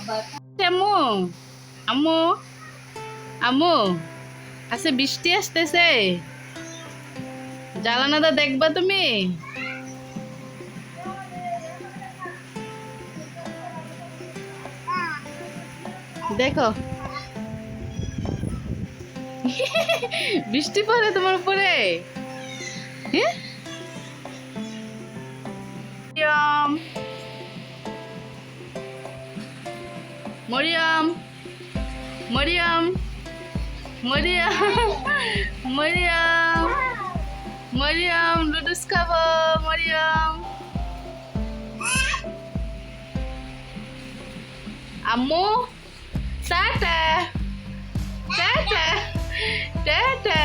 আম্মু আম্মু আম্মু আচ্ছা বৃষ্টি আসতেছে। জ্বালানাটা দেখবা তুমি? দেখো। বৃষ্টি পড়ে তোমার উপরে। হ্যাঁ? মরিয়ম মরিয়ম মরিয়ম মরিয়ম মরিয়ম লুডুস খাব, মরিয়ম। আম্মু, টাটা টাটা টাটা।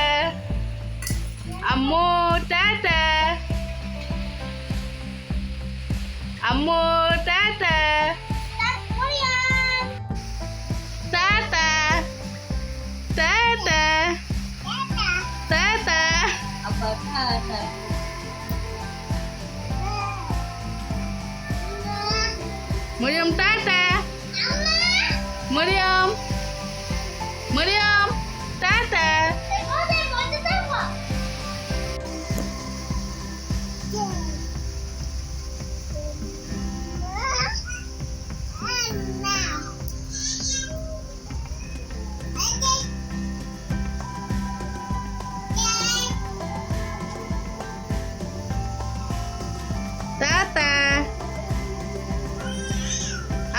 আম্মু টাটা। আম্মু। মরিয়ম টাটা মরিয়ম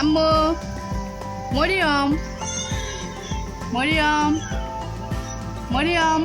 আম্মু। মরিয়ম। মরিয়ম। মরিয়ম।